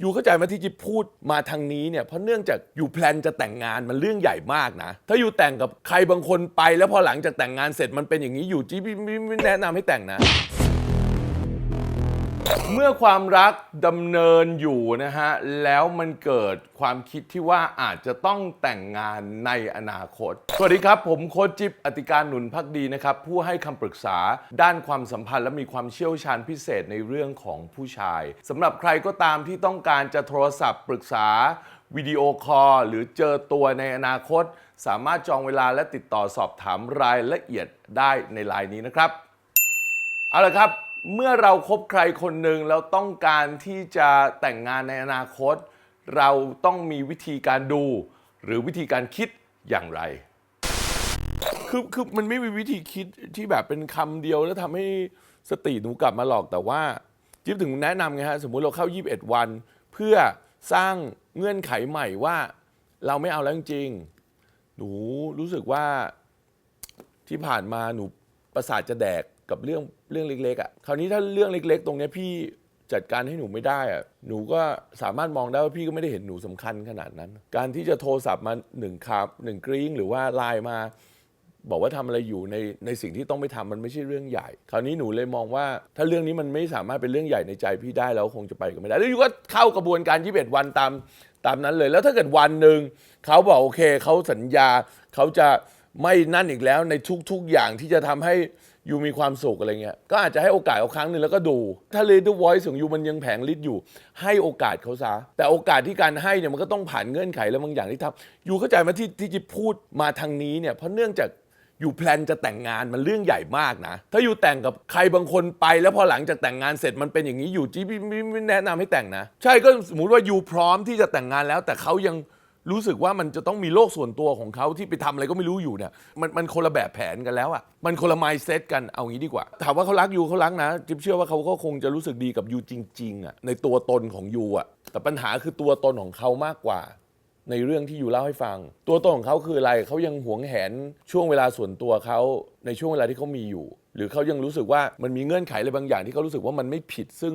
อยู่เข้าใจไหมที่จิพูดมาทางนี้เนี่ยเพราะเนื่องจากอยู่แพลนจะแต่งงานมันเรื่องใหญ่มากนะ ถ้าอยู่แต่งกับใครบางคนไปแล้วพอหลังจากแต่งงานเสร็จมันเป็นอย่างนี้อยู่จิบไม่ไม่แนะนำให้แต่งนะ เมื่อความรักดำเนินอยู่นะฮะ แล้วมันเกิดความคิดที่ว่าอาจจะต้องแต่งงานในอนาคต สวัสดีครับ ผมโคจิบอติการหนุนพักดีนะครับ ผู้ให้คำปรึกษาด้านความสัมพันธ์และมีความเชี่ยวชาญพิเศษในเรื่องของผู้ชายสำหรับใครก็ตามที่ต้องการจะโทรศัพท์ปรึกษาวิดีโอคอลหรือเจอตัวในอนาคต สามารถจองเวลาและติดต่อสอบถามรายละเอียดได้ในไลน์นี้นะครับ เอาละครับ เมื่อเราครบใครคนหนึ่งแล้วต้องการที่จะแต่งงานในอนาคต เราต้องมีวิธีการดู หรือวิธีการคิดอย่างไร คือคือมันไม่มีวิธีคิดที่แบบเป็นคำเดียวแล้วทำให้สติหนูกลับมาหรอกแต่ว่าจิ๊บถึงแนะนำไงฮะสมมุติเราเข้า 21 วัน เพื่อสร้างเงื่อนไขใหม่ว่า เราไม่เอาแล้วจริงๆหนูรู้สึกว่าที่ผ่านมาหนูประสาทจะแดก กับเรื่องเรื่องเล็กๆอะ่ะคราวนี้ถ้าเรื่องเล็ก ๆ ตรงเนี้ยพี่จัดการให้หนูไม่ได้อะ่ะหนูก็สามารถมองได้ว่าพี่ก็ไม่ได้เห็นหนูสำคัญขนาดนั้น การที่จะโทรศัพท์มาหนึ่งคาบหนึ่งกริ้งหรือว่าไลน์มา บอกว่าทำอะไรอยู่ในในสิ่งที่ต้องไม่ทำมันไม่ใช่เรื่องใหญ่ คราวนี้หนูเลยมองว่า ถ้าเรื่องนี้มันไม่สามารถเป็นเรื่องใหญ่ในใจพี่ได้แล้วคงจะไปกันไม่ได้แล้วอยู่ก็เข้ากระบวนการ21วันตามตามนั้นเลย แล้วถ้าเกิดวันหนึ่งเขาบอกโอเคเขาสัญญาเขาจะไม่นั่นอีกแล้วในทุกๆอย่างที่จะทำให้ยูมีความสุขอะไรเงี้ยก็อาจจะให้โอกาสเขาครั้งหนึ่งแล้วก็ดู ถ้า Little Voice ของยูมันยังแผงฤทธิ์อยู่ ให้โอกาสเขาซะแต่โอกาสที่การให้เนี่ยมันก็ต้องผ่านเงื่อนไขและบางอย่างที่ทำยูเข้าใจไหมที่ที่จิพูดมาทางนี้เนี่ยเพราะเนื่องจากอยู่แพลนจะแต่งงานมันเรื่องใหญ่มากนะ ถ้าอยู่แต่งกับใครบางคนไป แล้วพอหลังจากแต่งงานเสร็จมันเป็นอย่างนี้อยู่จีไม่ไม่ไม่แนะนำให้แต่งนะ ใช่ก็สมมติว่าอยู่พร้อมที่จะแต่งงานแล้ว แต่เขายัง รู้สึกว่ามันจะต้องมีโลกส่วนตัวของเขาที่ไปทำอะไรก็ไม่รู้อยู่เนี่ยมันมันคนละแบบแผนกันแล้วอะ่ะมันคนละไมซ์เซตกันเอางี้ดีกว่า ถามว่าเขารักยูเขารักนะจิ๊บเชื่อว่าเขาก็คงจะรู้สึกดีกับยูจริงๆอะ่ะในตัวตนของยูอะแต่ปัญหาคือตัวตนของเขามากกว่าในเรื่องที่อยู่เล่าให้ฟัง ตัวตนของเขาคืออะไรเขายังหวงแหนช่วงเวลาส่วนตัวเขาในช่วงเวลาที่เขามีอยู่ หรือเขายังรู้สึกว่ามันมีเงื่อนไขอะไรบางอย่างที่เขารู้สึกว่ามันไม่ผิดซึ่ง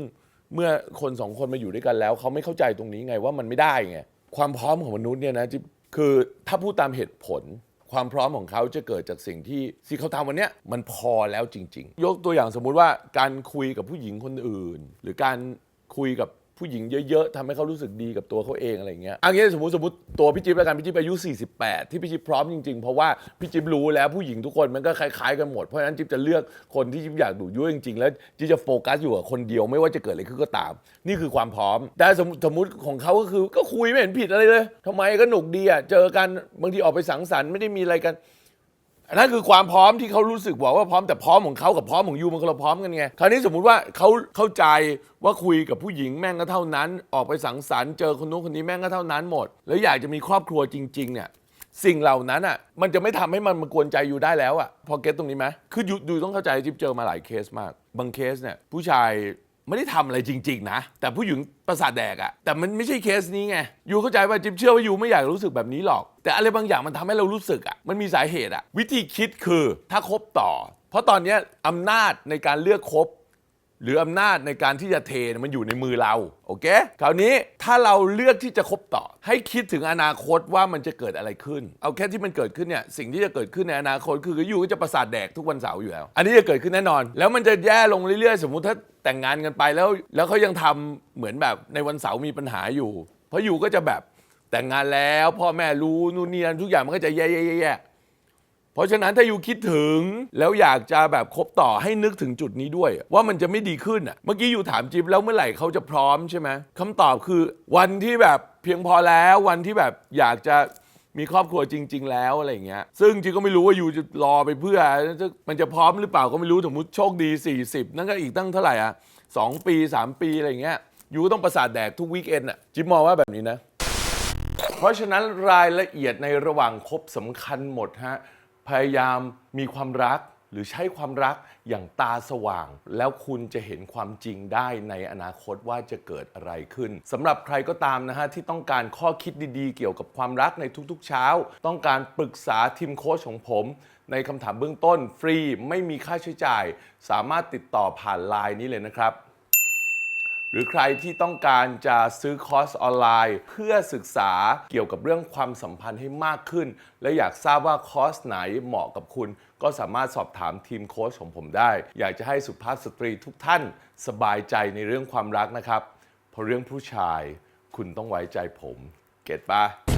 เมื่อคนสองคนมาอยู่ด้วยกันแล้วเขาไม่เข้าใจตรงนี้ไงว่ามันไม่ได้ไง ความพร้อมของมนุษย์เนี่ยนะคือถ้าพูดตามเหตุผล ความพร้อมของเขาจะเกิดจากสิ่งที่สิ่งเขาทำวันเนี้ยมันพอแล้วจริง ๆ ยกตัวอย่างสมมุติว่าการคุยกับผู้หญิงคนอื่น หรือการคุยกับ ผู้หญิงเยอะๆทำให้เขารู้สึกดีกับตัวเขาเองอะไรอย่างเงี้ยอันนี้สมมติสมมติตัวพี่จิ๊บแล้วกันพี่จิ๊บอายุ 48 ที่พี่จิ๊บพร้อมจริงๆ เพราะว่าพี่จิ๊บรู้แล้วผู้หญิงทุกคนมันก็คล้ายๆกันหมด เพราะฉะนั้นจิ๊บจะเลือกคนที่จิ๊บอยากดูยุ่จริงๆ แล้วจิ๊บจะโฟกัสอยู่กับคนเดียวไม่ว่าจะเกิดอะไรขึ้นก็ตาม นี่คือความพร้อม แต่สมมติสมมติของเขาก็คือก็คุยไม่เห็นผิดอะไรเลยทำไมก็หนุกดีอะเจอกันบางทีออกไปสังสรรค์ไม่ได้มีอะไรกัน นนั้นคือความพร้อมที่เขารู้สึกบอกว่าพร้อมแต่พร้อมของเขากับพร้อมของยูมันคนละพร้อมกันไงคราวนี้สมมุติว่าเขาเข้าใจว่าคุยกับผู้หญิงแม่งก็เท่านั้น ออกไปสังสรรค์เจอคนนู้นคนนี้แม่งก็เท่านั้นหมด แล้วอยากจะมีครอบครัวจริงๆเนี่ยสิ่งเหล่านั้นอะมันจะไม่ทำให้มันมากวนใจอยู่ได้แล้วอะพอเก็ตตรงนี้ไหมคือยูยูต้องเข้าใจจิ๊บเจอมาหลายเคสมาก บางเคสเนี่ยผู้ชาย ไม่ได้ทำอะไรจริง ๆ นะ แต่ผู้หญิงประสาทแดกอะแต่มันไม่ใช่เคสนี้ไงยูเข้าใจว่าจิ๊บเชื่อว่ายูไม่อยากรู้สึกแบบนี้หรอก แต่อะไรบางอย่างมันทำให้เรารู้สึกอะมันมีสาเหตุอะวิธีคิดคือถ้าคบต่อ เพราะตอนนี้อำนาจในการเลือกคบ หรืออำนาจในการที่จะเทมันอยู่ในมือเราโอเคคราวนี้ถ้าเราเลือกที่จะคบต่อ ให้คิดถึงอนาคตว่ามันจะเกิดอะไรขึ้น เอาแค่ที่มันเกิดขึ้นเนี่ยสิ่งที่จะเกิดขึ้นในอนาคตคืออยู่ก็จะประสาทแดกทุกวันเสาร์อยู่แล้ว อันนี้จะเกิดขึ้นแน่นอน แล้วมันจะแย่ลงเรื่อยๆ สมมุติถ้าแต่งงานกันไปแล้ว แล้วเขายังทำเหมือนแบบในวันเสาร์มีปัญหาอยู่ เพราะอยู่ก็จะแบบแต่งงานแล้วพ่อแม่รู้นู่นนี่นั่นทุกอย่างมันก็จะแย่ๆๆๆ เพราะฉะนั้นถ้าอยู่คิดถึงแล้วอยากจะแบบคบต่อให้นึกถึงจุดนี้ด้วย ว่ามันจะไม่ดีขึ้นอะเมื่อกี้อยู่ถามจิ๊บแล้วเมื่อไหร่เขาจะพร้อมใช่ไหมคำตอบคือวันที่แบบเพียงพอแล้ววันที่แบบอยากจะมีครอบครัวจริง ๆ แล้วอะไรอย่างเงี้ย ซึ่งจิ๊บก็ไม่รู้ว่าอยู่จะรอไปเพื่อ มันจะพร้อมหรือเปล่าก็ไม่รู้สมมติโชคดี 40 นั่นก็อีกตั้งเท่าไหร่อะสองปี 3 ปีอะไรอย่างเงี้ยอยู่ก็ต้องประสาทแดกทุกวีคเอนอะจิ๊บมองว่าแบบนี้นะ เพราะฉะนั้นรายละเอียดในระหว่างคบสำคัญหมดฮะ พยายามมีความรักหรือใช้ความรักอย่างตาสว่าง แล้วคุณจะเห็นความจริงได้ในอนาคตว่าจะเกิดอะไรขึ้นสำหรับใครก็ตามนะฮะที่ต้องการข้อคิดดีๆ เกี่ยวกับความรักในทุกๆเช้า ต้องการปรึกษาทีมโค้ชของผม ในคำถามเบื้องต้นฟรีไม่มีค่าใช้จ่าย สามารถติดต่อผ่านไลน์นี้เลยนะครับ หรือใครที่ต้องการจะซื้อคอร์สออนไลน์ เพื่อศึกษาเกี่ยวกับเรื่องความสัมพันธ์ให้มากขึ้น และอยากทราบว่าคอร์สไหนเหมาะกับคุณ ก็สามารถสอบถามทีมโค้ชของผมได้ อยากจะให้สุภาพสตรีทุกท่านสบายใจในเรื่องความรักนะครับเพราะเรื่องผู้ชายคุณต้องไว้ใจผม เก็ตปะ